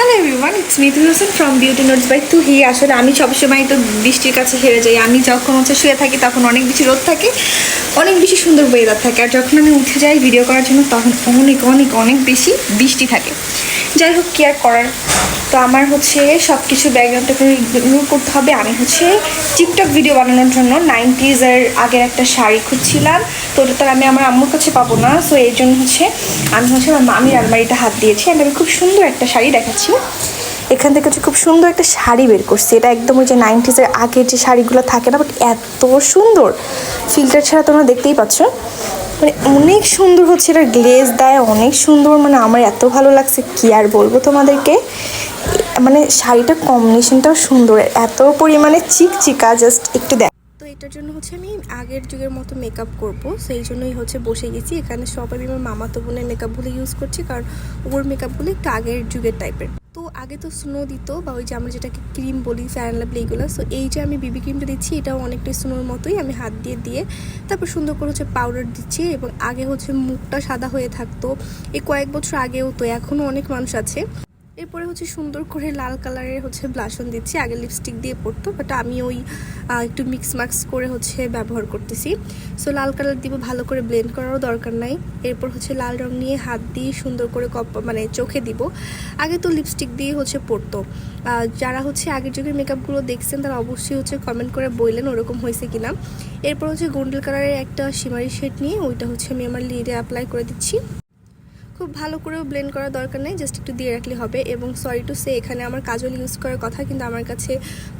Hello everyone it's Nitu Hossain from beauty notes by Tuhi আসলে আমি সবসময় তো বৃষ্টির কাছে হেরে যাই। আমি যখন হচ্ছে শুয়ে থাকি, তখন অনেক বেশি রোদ থাকে, অনেক বেশি সুন্দর ওয়েদার থাকে। আর যখন আমি উঠে যাই ভিডিও করার জন্য, তখন অনেক অনেক অনেক বেশি বৃষ্টি থাকে। যাই হোক কেয়ার করার? তো আমার হচ্ছে সব কিছু ব্যাকগ্রাউন্ডটাকে ইগনোর করতে হবে। আমি হচ্ছে টিকটক ভিডিও বানানোর জন্য নাইনটিজের আগের একটা শাড়ি খুঁজছিলাম। তো ওটা তো আমি আমার আম্মুর কাছে পাবো না। সো এই জন্য হচ্ছে আমি হচ্ছে আমার মামির আলমারিটা হাত দিয়েছি আমি খুব সুন্দর একটা শাড়ি দেখাচ্ছি। এখান থেকে হচ্ছে খুব সুন্দর একটা শাড়ি বের করছি। এটা একদম ওই যে নাইনটিজের আগের যে শাড়িগুলো থাকে না বাট এত সুন্দর। ফিল্টার ছাড়া তোমরা দেখতেই পাচ্ছ। মানে অনেক সুন্দর হচ্ছে এটা গ্লেজ দেয়, অনেক সুন্দর। মানে আমার এত ভালো লাগছে, কি আর বলব তোমাদেরকে? মানে শাড়িটা কম্বিনেশনটাও সুন্দর, এত পরিমাণে চিকচিকা জাস্ট একটু দেখ। তো এটার জন্য হচ্ছে আমি আগের যুগের মতো মেকআপ করব, সেই জন্যই হচ্ছে বসে গেছি। এখানে সব আমি আমার মামাতো বোনের মেকআপগুলো ইউজ করছি, কারণ ওর মেকআপগুলো একটু আগের যুগের টাইপের তো আগে তো স্নো দিত বা ওই যে আমরা যেটাকে ক্রিম বলি ফ্যান লাভলি এইগুলো। সো এই যে আমি বিবি ক্রিমটা দিচ্ছি, এটাও অনেকটা স্নোর মতোই আমি হাত দিয়ে দিয়ে তারপর সুন্দর করে হচ্ছে পাউডার দিচ্ছি এবং আগে হচ্ছে মুখটা সাদা হয়ে থাকতো। এই কয়েক বছর আগেও তো এখনও অনেক মানুষ আছে। এরপরে হচ্ছে সুন্দর করে লাল কালারের হচ্ছে ব্লাশন দিচ্ছি। আগে লিপস্টিক দিয়ে পড়তো বাট আমি ওই একটু মিক্স মাক্স করে হচ্ছে ব্যবহার করতেছি। সো লাল কালার দিব ভালো করে ব্লেন্ড করারও দরকার নাই। এরপর হচ্ছে লাল রং নিয়ে হাত দিয়ে সুন্দর করে কপ মানে চোখে দিব। আগে তো লিপস্টিক দিয়ে হচ্ছে আহ, যারা হচ্ছে আগের যুগের মেকআপগুলো দেখছেন তারা অবশ্যই হচ্ছে কমেন্ট করে বললেন ওরকম হয়েছে কিনা। এরপর হচ্ছে গোল্ডেন কালারের একটা শিমারি শেড নিয়ে ওইটা হচ্ছে আমি আমার লিডে অ্যাপ্লাই করে দিচ্ছি। খুব ভালো করেও ব্লেন্ড করার দরকার নেই জাস্ট একটু দিয়ে রাখলে হবে। এবং সরি টু সে এখানে আমার কাজল ইউজ করার কথা, কিন্তু আমার কাছে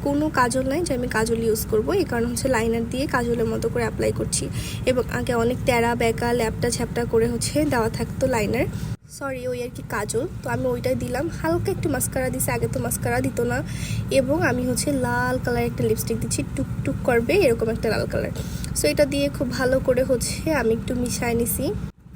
কোনো কাজল নাই যে আমি কাজল ইউজ করব। এই কারণে হচ্ছে লাইনার দিয়ে কাজলের মতো করে অ্যাপ্লাই করছি। এবং আগে অনেক ট্যারা ব্যাকা ল্যাপটা, ঝ্যাপটা করে হচ্ছে দেওয়া থাকতো লাইনার সরি ওই আর কি কাজল। তো আমি ওইটাই দিলাম। হালকা একটু মাস্কারা দিছি, আগে তো মাস্কারা দিত না। এবং আমি হচ্ছে লাল কালার একটা লিপস্টিক দিচ্ছি টুকটুক করবে, এরকম একটা লাল কালার সো এটা দিয়ে খুব ভালো করে হচ্ছে আমি একটু মিশায় নিছি।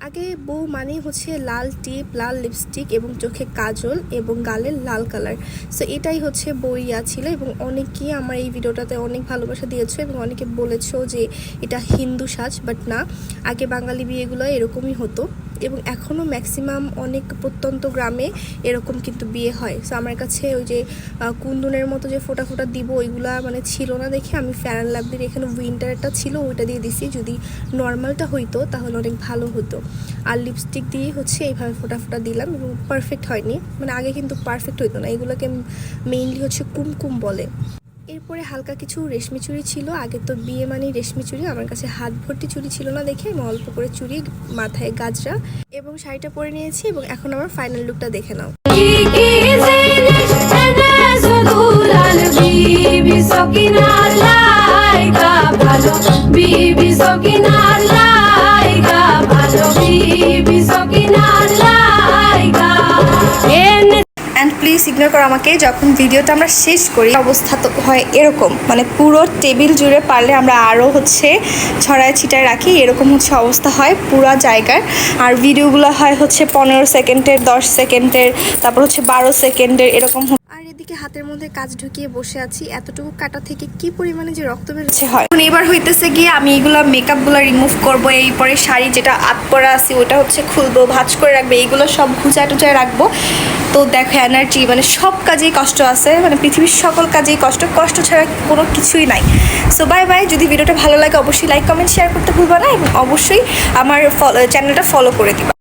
আগে বউ মানেই হচ্ছে লাল টিপ, লাল লিপস্টিক এবং চোখে কাজল এবং গালের লাল কালার সো এটাই হচ্ছে বইয়া ছিল এবং অনেকেই আমার এই ভিডিওটাতে অনেক ভালোবাসা দিয়েছ এবং অনেকে বলেছ যে এটা হিন্দু সাজ বাট না। আগে বাঙালি বিয়েগুলো এরকমই হতো। এবং এখনও ম্যাক্সিমাম অনেক প্রত্যন্ত গ্রামে এরকম কিন্তু বিয়ে হয়। সো আমার কাছে ওই যে কুন্দনের মতো যে ফোটা ফোটা দিব ওইগুলা মানে ছিল না দেখে আমি ফ্যান লাভলির এখানে উইন্টারটা ছিল, ওইটা দিয়ে দিছি। যদি নর্মালটা হইতো, তাহলে অনেক ভালো হতো। আর লিপস্টিক দিয়ে হচ্ছে এইভাবে ফোটা ফোটা দিলাম এবং পারফেক্ট হয়নি। মানে আগে কিন্তু পারফেক্ট হইতো না। এগুলোকে মেইনলি হচ্ছে কুমকুম বলে। এরপরে হালকা কিছু রেশমি চুড়ি ছিল। আগে তো বিয়ে মানে রেশমি চুড়ি আমার কাছে হাত ভর্তি চুড়ি ছিল না দেখে আমি অল্প করে চুড়ি মাথায় গাজরা এবং শাড়িটা পরে নিয়েছি এবং এখন আমার ফাইনাল লুকটা দেখে নাও। বিবি সকিনা প্লিজ ইগনোর করো আমাকে যখন ভিডিওটা আমরা শেষ করি, অবস্থা তো হয় এরকম। মানে পুরো টেবিল জুড়ে পারলে আমরা আরও হচ্ছে ছড়ায় ছিটায় রাখি, এরকম হচ্ছে অবস্থা হয় পুরো জায়গার। আর ভিডিওগুলো হয় হচ্ছে পনেরো সেকেন্ডের দশ সেকেন্ডের তারপর হচ্ছে বারো সেকেন্ডের এরকম এদিকে হাতের মধ্যে কাজ ঢুকিয়ে বসে আছি, এতটুকু কাটা থেকে কি পরিমাণে যে রক্ত বেরোচ্ছে হয়। এখন এবার হইতেছে গিয়ে আমি এগুলো মেকআপগুলো রিমুভ করব, এই পরে শাড়ি যেটা আত পরা আছে, ওটা হচ্ছে খুলবো, ভাজ করে রাখব, এইগুলো সব ঘুচা টুচায় রাখব। তো দেখো এনার্জি মানে সব কাজেই কষ্ট আছে মানে পৃথিবীর সকল কাজেই কষ্ট কষ্ট ছাড়া কোনো কিছুই নাই। সো বাই বাই যদি ভিডিওটা ভালো লাগে, অবশ্যই লাইক কমেন্ট শেয়ার করতে ভুলবা না এবং অবশ্যই আমার চ্যানেলটা ফলো করে দিবা।